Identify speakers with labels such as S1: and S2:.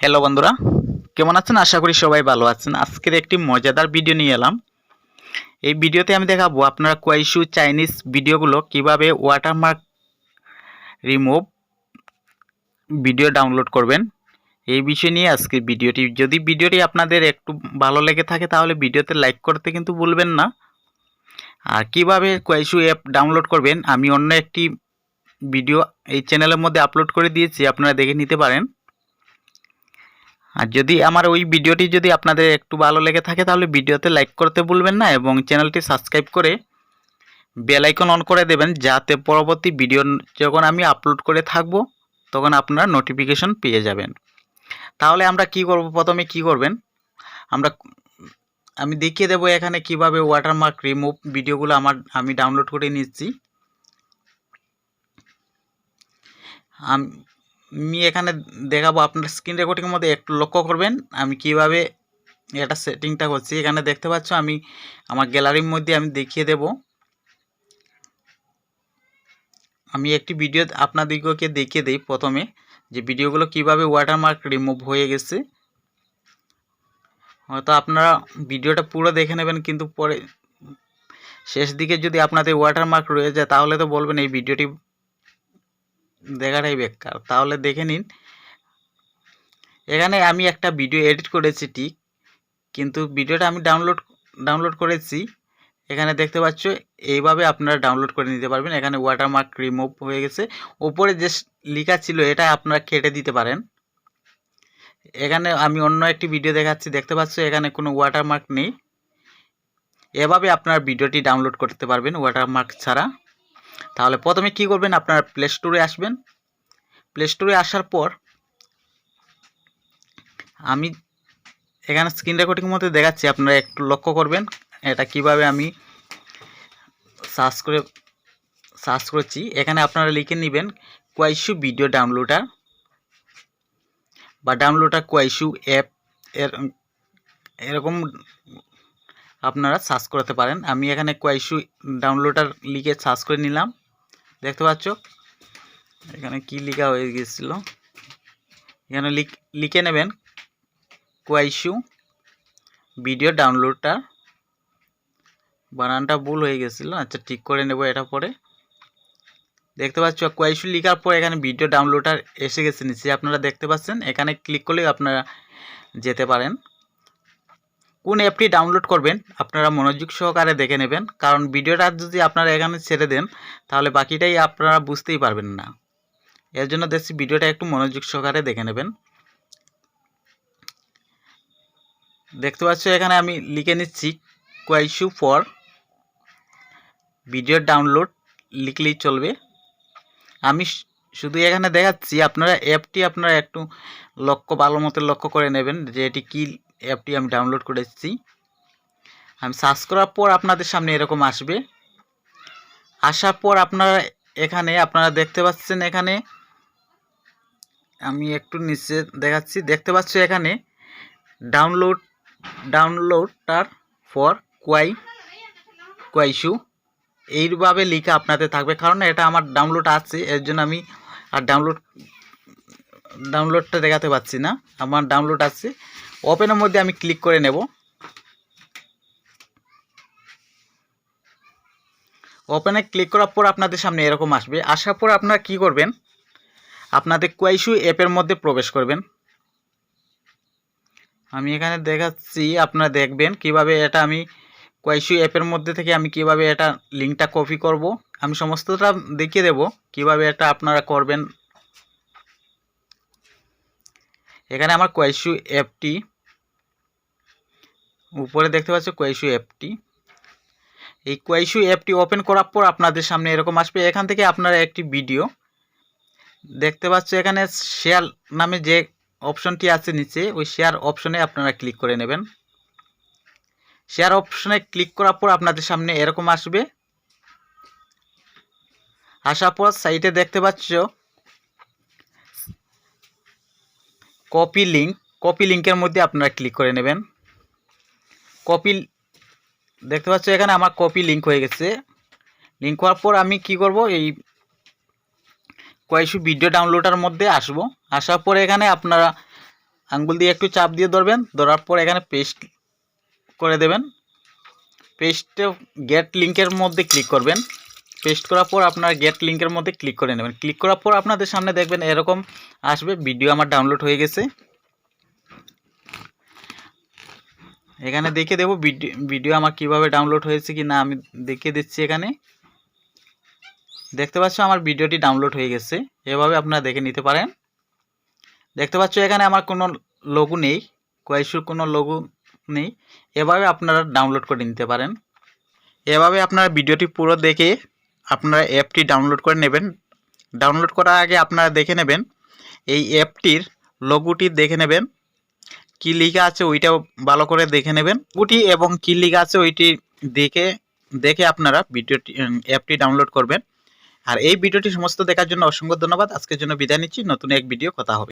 S1: Hello বন্ধুরা, কেমন আছেন? আশা করি সবাই ভালো আছেন। আজকের একটি মজাদার ভিডিও নিয়ে এলাম। এই ভিডিওতে আমি দেখাবো আপনারা কোয়াইশু চাইনিজ ভিডিওগুলো কীভাবে ওয়াটারমার্ক রিমুভ ভিডিও ডাউনলোড করবেন। এই বিষয় নিয়ে আজকের ভিডিওটি যদি ভিডিওটি আপনাদের একটু ভালো লেগে থাকে, তাহলে ভিডিওতে লাইক করতে কিন্তু ভুলবেন না। আর কীভাবে কোয়াইশু অ্যাপ ডাউনলোড করবেন, আমি অন্য একটি ভিডিও এই চ্যানেলের মধ্যে আপলোড করে দিয়েছি, আপনারা দেখে নিতে পারেন। আর যদি আমার ওই ভিডিওটি যদি আপনাদের একটু ভালো লেগে থাকে, তাহলে ভিডিওতে লাইক করতে ভুলবেন না এবং চ্যানেলটি সাবস্ক্রাইব করে বেল আইকন অন করে দেবেন, যাতে পরবর্তী ভিডিও যখন আমি আপলোড করে থাকব, তখন আপনারা নোটিফিকেশন পেয়ে যাবেন। তাহলে আমরা কি করব? প্রথমে কি করবেন? আমরা, আমি দেখিয়ে দেবো এখানে কীভাবে ওয়াটারমার্ক রিমুভ ভিডিওগুলো আমার, আমি ডাউনলোড করে নিচ্ছি। আমি এখানে দেখাবো আপনার স্ক্রিন রেকর্ডিংয়ের মধ্যে একটু লক্ষ্য করবেন, আমি কীভাবে এটা সেটিংটা করছি। এখানে দেখতে পাচ্ছ আমি আমার গ্যালারির মধ্যে আমি দেখিয়ে দেব। আমি একটি ভিডিও আপনাদেরকে দেখিয়ে দিই প্রথমে, যে ভিডিওগুলো কীভাবে ওয়াটারমার্ক রিমুভ হয়ে গেছে। হয়তো আপনারা ভিডিওটা পুরো দেখে নেবেন, কিন্তু পরে শেষ দিকে যদি আপনাদের ওয়াটারমার্ক রয়ে যায়, তাহলে তো বলবেন এই ভিডিওটি দেখাটাই বেকার। তাহলে দেখে নিন। এখানে আমি একটা ভিডিও এডিট করেছি ঠিক, কিন্তু ভিডিওটা আমি ডাউনলোড ডাউনলোড করেছি। এখানে দেখতে পাচ্ছ, এইভাবে আপনারা ডাউনলোড করে নিতে পারবেন। এখানে ওয়াটারমার্ক রিমুভ হয়ে গেছে। ওপরে যে লেখা ছিল, এটা আপনারা কেটে দিতে পারেন। এখানে আমি অন্য একটি ভিডিও দেখাচ্ছি। দেখতে পাচ্ছ, এখানে কোনো ওয়াটারমার্ক নেই। এভাবে আপনার ভিডিওটি ডাউনলোড করতে পারবেন ওয়াটারমার্ক ছাড়া। তাহলে প্রথমে কি করবেন? আপনারা প্লে স্টোরে আসবেন। প্লে স্টোরে আসার পর আমি এখানে স্ক্রিন রেকর্ডিং মধ্যে দেখাচ্ছি, আপনারা একটু লক্ষ্য করবেন। এটা কীভাবে আমি সার্চ করে সার্চ করেছি। এখানে আপনারা লিখে নেবেন কোয়াইশু ভিডিও ডাউনলোডার বা ডাউনলোডার কোয়াইশু অ্যাপ এর, এরকম আপনারা সার্চ করতে পারেন। আমি এখানে কোয়াইশু ডাউনলোডার লিখে সার্চ করে নিলাম। দেখতে পাচ্ছ? এখানে কি লিখা হয়ে গেছিল? এখানে লিখে নেবেন কোয়াইশু ভিডিও ডাউনলোডটা বানানটা ভুল হয়ে গেছিল আচ্ছা ঠিক করে নেব এটা পরে। দেখতে পাচ্ছ? কোয়াইশু লিখার পর এখানে ভিডিও ডাউনলোডার এসে গেছে নিচে। আপনারা দেখতে পাচ্ছেন, এখানে ক্লিক করলেই আপনারা যেতে পারেন। কোন অ্যাপটি ডাউনলোড করবেন, আপনারা মনোযোগ সহকারে দেখে নেবেন। কারণ ভিডিওটা যদি আপনারা এখানে ছেড়ে দেন, তাহলে বাকিটাই আপনারা বুঝতেই পারবেন না। এর জন্য দেখছি ভিডিওটা একটু মনোযোগ সহকারে দেখে নেবেন। দেখতে পাচ্ছ, এখানে আমি লিখে নিচ্ছি কোয়াইশু ফর ভিডিও ডাউনলোড লিখলেই চলবে। আমি শুধু এখানে দেখাচ্ছি, আপনারা অ্যাপটি আপনারা একটু লক্ষ্য, ভালো মতো লক্ষ্য করে নেবেন যে এটি কী অ্যাপটি আমি ডাউনলোড করেছি আমি সার্চ করার পর আপনাদের সামনে এরকম আসবে। আসার পর আপনারা এখানে, আপনারা দেখতে পাচ্ছেন এখানে, আমি একটু নিচে দেখাচ্ছি। দেখতে পাচ্ছ এখানে download downloader for Kuai Kuaishou এইভাবে লিখা আপনাদের থাকবে। কারণ এটা আমার ডাউনলোড আছে, এর জন্য আমি আর ডাউনলোড ডাউনলোডটা দেখাতে পাচ্ছি না। আমার ডাউনলোড আছে। ওপেনের মধ্যে আমি ক্লিক করে নেব। ওপেনে ক্লিক করার পর আপনাদের সামনে এরকম আসবে। আসার পর আপনারা কি করবেন? আপনাদের কোয়াইশু অ্যাপের মধ্যে প্রবেশ করবেন। আমি এখানে দেখাচ্ছি, আপনারা দেখবেন কীভাবে এটা আমি কোয়াইশু অ্যাপের মধ্যে থেকে আমি কীভাবে এটা লিঙ্কটা কপি করব। আমি সমস্তটা দেখিয়ে দেব কীভাবে এটা আপনারা করবেন। এখানে আমার কোয়াইশু অ্যাপটি উপরে দেখতে পাচ্ছ কোয়াইশু অ্যাপটি এই কোয়াইশু অ্যাপটি ওপেন করার পর আপনাদের সামনে এরকম আসবে। এখান থেকে আপনারা একটি ভিডিও দেখতে পাচ্ছ, এখানে শেয়ার নামে যে অপশনটি আছে নিচে, ওই শেয়ার অপশনে আপনারা ক্লিক করে নেবেন। শেয়ার অপশনে ক্লিক করার পর আপনাদের সামনে এরকম আসবে। আসার পর সাইটে দেখতে পাচ্ছ কপি লিঙ্ক কপি লিঙ্কের মধ্যে আপনারা ক্লিক করে নেবেন। কপি দেখতে পাচ্ছ এখানে আমার কপি লিঙ্ক হয়ে গেছে। লিঙ্ক হওয়ার পর আমি কি করব, এই কয়েকশো ভিডিও ডাউনলোডের মধ্যে আসব। আসার পরে এখানে আপনারা আঙ্গুল দিয়ে একটু চাপ দিয়ে ধরবেন, ধরার পর এখানে পেস্ট করে দেবেন। পেস্টে গেট লিঙ্কের মধ্যে ক্লিক করবেন। পেস্ট করার পর আপনার গেট লিঙ্কের মধ্যে ক্লিক করে নেবেন। ক্লিক করার পর আপনাদের সামনে দেখবেন এরকম আসবে ভিডিও আমার ডাউনলোড হয়ে গেছে। এখানে দেখে দেবো ভিডিও আমার কীভাবে ডাউনলোড হয়েছে কি না আমি দেখে দিচ্ছি এখানে। দেখতে পাচ্ছ আমার ভিডিওটি ডাউনলোড হয়ে গেছে, এভাবে আপনারা দেখে নিতে পারেন। দেখতে পাচ্ছ এখানে আমার কোনো লোগো নেই, কোয়াইশুর কোনো লোগো নেই, এভাবে আপনারা ডাউনলোড করে নিতে পারেন। এভাবে আপনারা ভিডিওটি পুরো দেখে আপনারা অ্যাপটি ডাউনলোড করে নেবেন। ডাউনলোড করার আগে আপনারা দেখে নেবেন, এই অ্যাপটির লোগোটি দেখে নেবেন। কী লেখা আছে ওইটাও ভালো করে দেখে নেবেন। ওটি এবং কী লেখা আছে ওইটি দেখে দেখে আপনারা ভিডিওটি অ্যাপটি ডাউনলোড করবেন। আর এই ভিডিওটি সমস্ত দেখার জন্য অসংখ্য ধন্যবাদ। আজকের জন্য বিদায় নিচ্ছি। নতুন এক ভিডিও, কথা হবে।